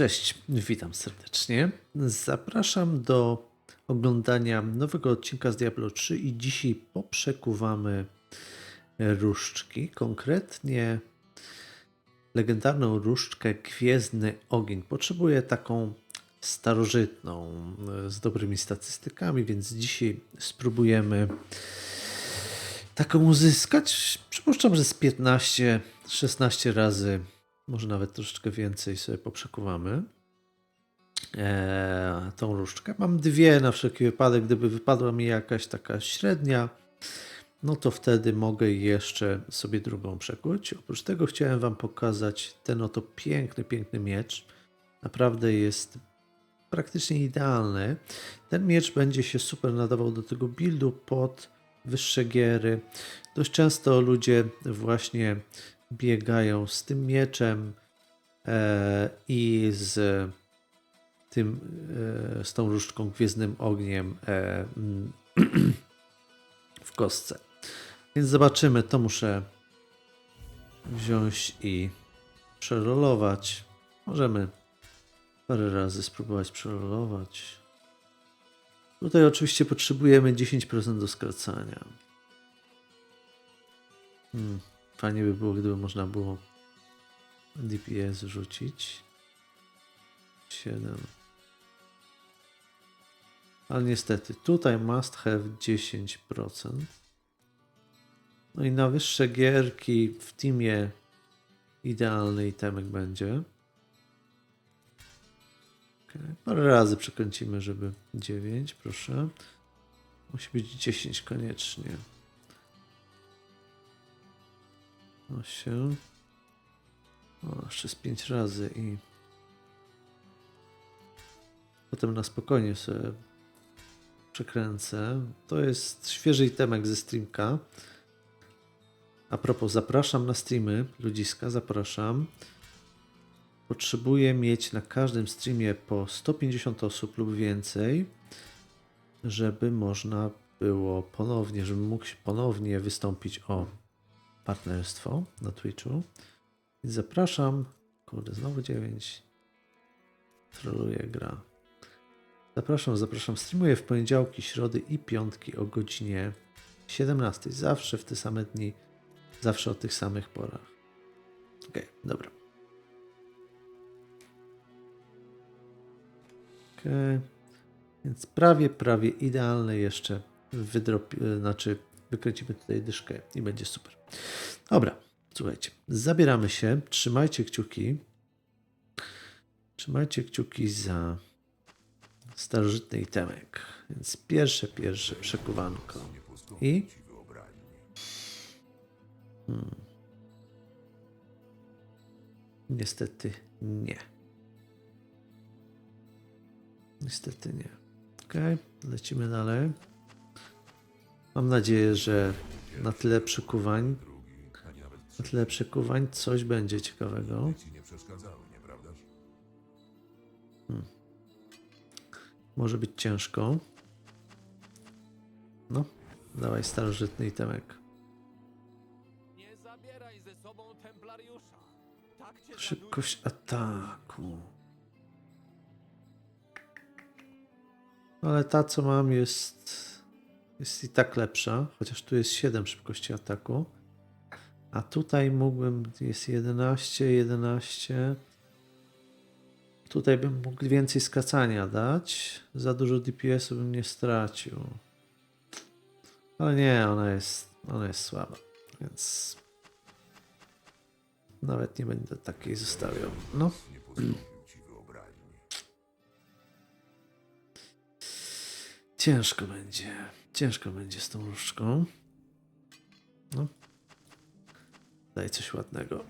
Cześć, witam serdecznie. Zapraszam do oglądania nowego odcinka z Diablo 3 i dzisiaj poprzekuwamy różdżki, konkretnie legendarną różdżkę Gwiezdny Ogień. Potrzebuję taką starożytną, z dobrymi statystykami, więc dzisiaj spróbujemy taką uzyskać. Przypuszczam, że z 15-16 razy, może nawet troszeczkę więcej sobie poprzekuwamy e, tą różdżkę. Mam dwie na wszelki wypadek, gdyby wypadła mi jakaś taka średnia, no to wtedy mogę jeszcze sobie drugą przekuć. Oprócz tego chciałem Wam pokazać ten oto piękny, piękny miecz. Naprawdę jest praktycznie idealny. Ten miecz będzie się super nadawał do tego buildu pod wyższe giery. Dość często ludzie właśnie biegają z tym mieczem e, i z tym, e, z tą różdżką gwiezdnym ogniem e, mm, w kostce. Więc zobaczymy, to muszę wziąć i przerolować. Możemy parę razy spróbować przerolować. Tutaj oczywiście potrzebujemy 10% do skracania. Hmm. Fajnie by było, gdyby można było DPS rzucić. 7. Ale niestety, tutaj must have 10%. No i na wyższe gierki w teamie idealny itemek będzie. Okay. Parę razy przekręcimy, żeby 9, proszę. Musi być 10 koniecznie. 8. O, jeszcze z 5 razy i potem na spokojnie sobie przekręcę. To jest świeży itemek ze streamka. A propos, zapraszam na streamy ludziska, zapraszam. Potrzebuję mieć na każdym streamie po 150 osób lub więcej, żeby można było ponownie, żebym mógł ponownie wystąpić o partnerstwo na Twitchu. Zapraszam. Kurde, znowu 9. Troluje gra. Zapraszam, zapraszam. Streamuję w poniedziałki, środy i piątki o godzinie 17. Zawsze w te same dni, zawsze o tych samych porach. Okay, dobra. Okej. Więc prawie, prawie idealne jeszcze wydrop, znaczy wykręcimy tutaj dyszkę i będzie super. Dobra, słuchajcie, zabieramy się, trzymajcie kciuki. Trzymajcie kciuki za starożytny itemek. Więc pierwsze, pierwsze przekuwanko. I... Hmm. Niestety nie. Niestety nie. Ok, lecimy dalej. Mam nadzieję, że na tyle przekuwań, na tyle przekuwań coś będzie ciekawego. Hmm. Może być ciężko. No, dawaj starożytny itemek. Szybkość ataku. Ale ta, co mam, jest, jest i tak lepsza, chociaż tu jest 7 szybkości ataku. A tutaj mógłbym, jest 11, 11. Tutaj bym mógł więcej skracania dać. Za dużo DPS-u bym nie stracił. Ale nie, ona jest, ona jest słaba, więc nawet nie będę takiej zostawiał. No. Ciężko będzie. Ciężko będzie z tą różdżką. No. Daj coś ładnego.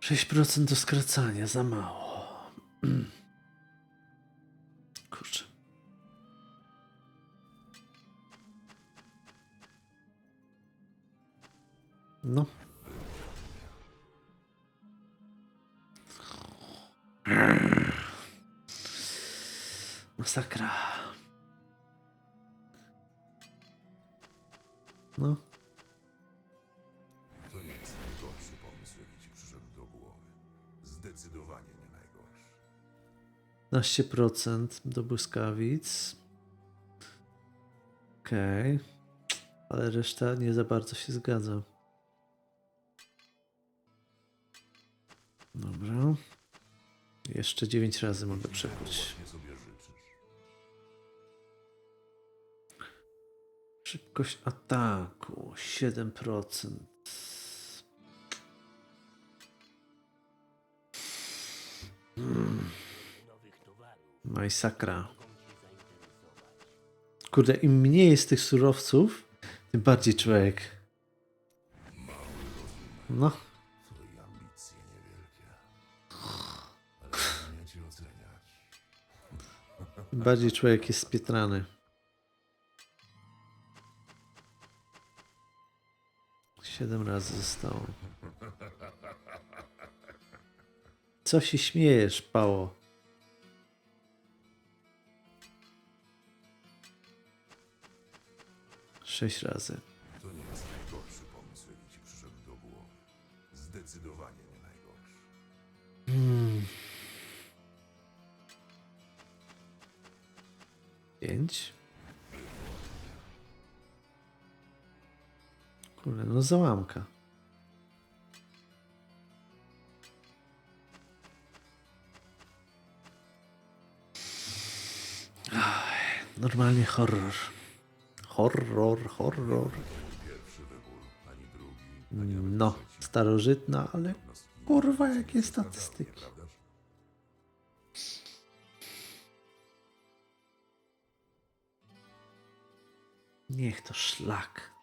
Sześć procent do skracania, za mało. Kurczę. No. Masakra. No. Zdecydowanie nie najgorszy. 15% do błyskawic. Okej. Ale reszta nie za bardzo się zgadza. Dobra. Jeszcze 9 razy mogę przekuć. Szybkość ataku 7%. Masakra. Kurde, im mniej jest tych surowców, tym bardziej człowiek. No, bardziej człowiek jest spietrany. Siedem razy zostało. Co się śmiejesz, Pało? Sześć razy. To nie jest najgorszy pomysł, jaki ci przyszedł do głowy. Zdecydowanie nie najgorszy. Pięć. Kurde, no załamka. Aj, Normalnie horror. Horror, horror. No, starożytna, ale kurwa jakie statystyki. Niech to szlak.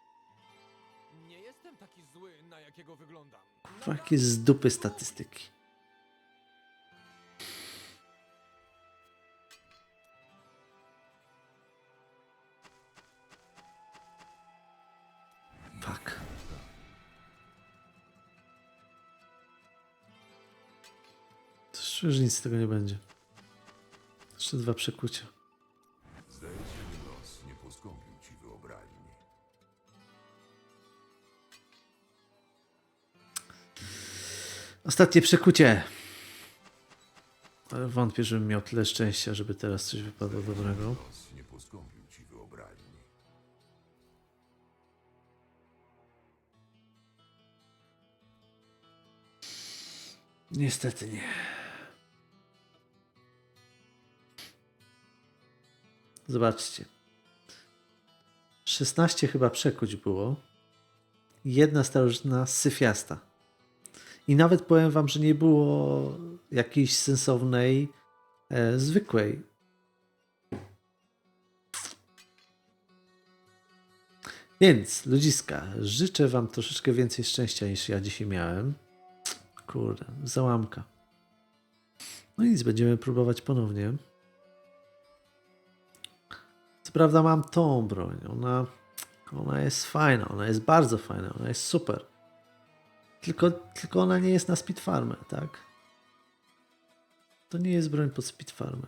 Jakiego wyglądam. Jakie z dupy statystyki. Fuck. To już nic z tego nie będzie. Jeszcze dwa przekucia. Ostatnie przekucie. Ale wątpię, żebym miał tyle szczęścia, żeby teraz coś wypadło dobrego. Niestety nie. Zobaczcie. 16 chyba przekuć było. Jedna starożytna syfiasta. I nawet powiem wam, że nie było jakiejś sensownej, e, zwykłej. Więc, ludziska, życzę wam troszeczkę więcej szczęścia niż ja dzisiaj miałem. Kurde, załamka. No nic, będziemy próbować ponownie. Co prawda mam tą broń. Ona, ona jest fajna, ona jest bardzo fajna, ona jest super. Tylko, tylko ona nie jest na speedfarmę, tak? To nie jest broń pod speedfarmę.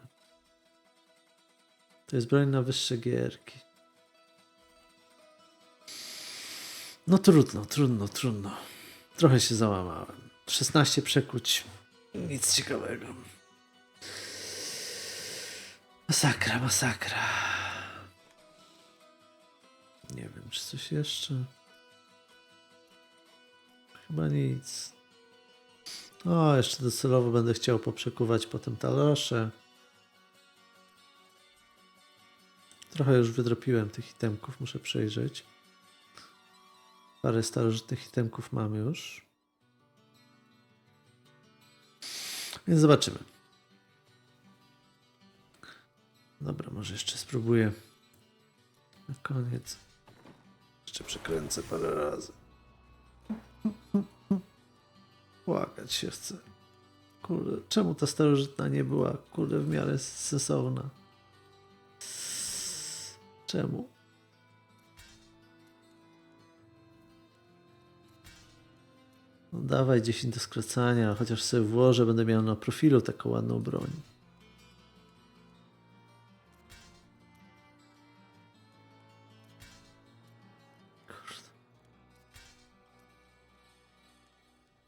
To jest broń na wyższe gierki. No trudno, trudno, trudno. Trochę się załamałem. 16 przekuć. Nic ciekawego. Masakra, masakra. Nie wiem, czy coś jeszcze. Chyba nic. O, jeszcze docelowo będę chciał poprzekuwać potem talosze. Trochę już wydropiłem tych itemków, muszę przejrzeć. Parę starożytnych itemków mam już. Więc zobaczymy. Dobra, może jeszcze spróbuję. Na koniec. Jeszcze przekręcę parę razy. Płakać się chce. Kurde, czemu ta starożytna nie była, kurde, w miarę sensowna? Czemu? No dawaj 10 do skracania, chociaż sobie włożę, będę miał na profilu taką ładną broń.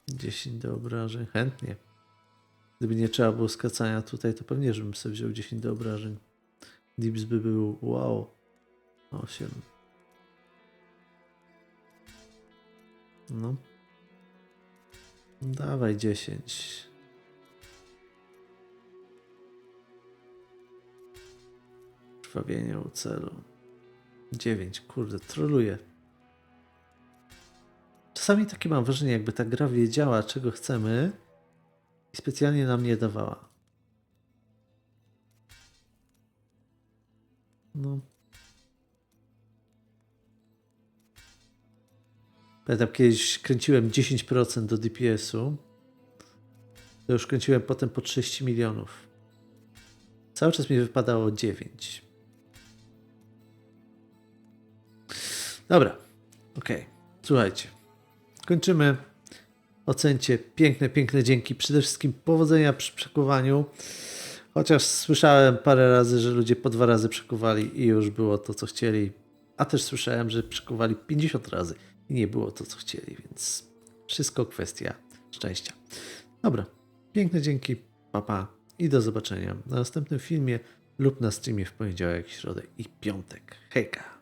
10 do obrażeń, chętnie. Gdyby nie trzeba było skracania tutaj, to pewnie, żebym sobie wziął 10 do obrażeń. Dips by był wow. 8. No. Dawaj 10. Krwawienie u celu. 9. Kurde, troluję. Czasami takie mam wrażenie, jakby ta gra wiedziała, czego chcemy i specjalnie nam nie dawała. No. Pamiętam, kiedyś kręciłem 10% do DPS-u. To już kręciłem potem po 30 milionów. Cały czas mi wypadało 9. Dobra, okej. Słuchajcie. Kończymy. Ocencie piękne, piękne dzięki. Przede wszystkim powodzenia przy przekuwaniu. Chociaż słyszałem parę razy, że ludzie po dwa razy przekuwali i już było to, co chcieli. A też słyszałem, że przekuwali 50 razy i nie było to, co chcieli, więc wszystko kwestia szczęścia. Dobra, piękne dzięki, papa i do zobaczenia na następnym filmie lub na streamie w poniedziałek, środę i piątek. Hejka!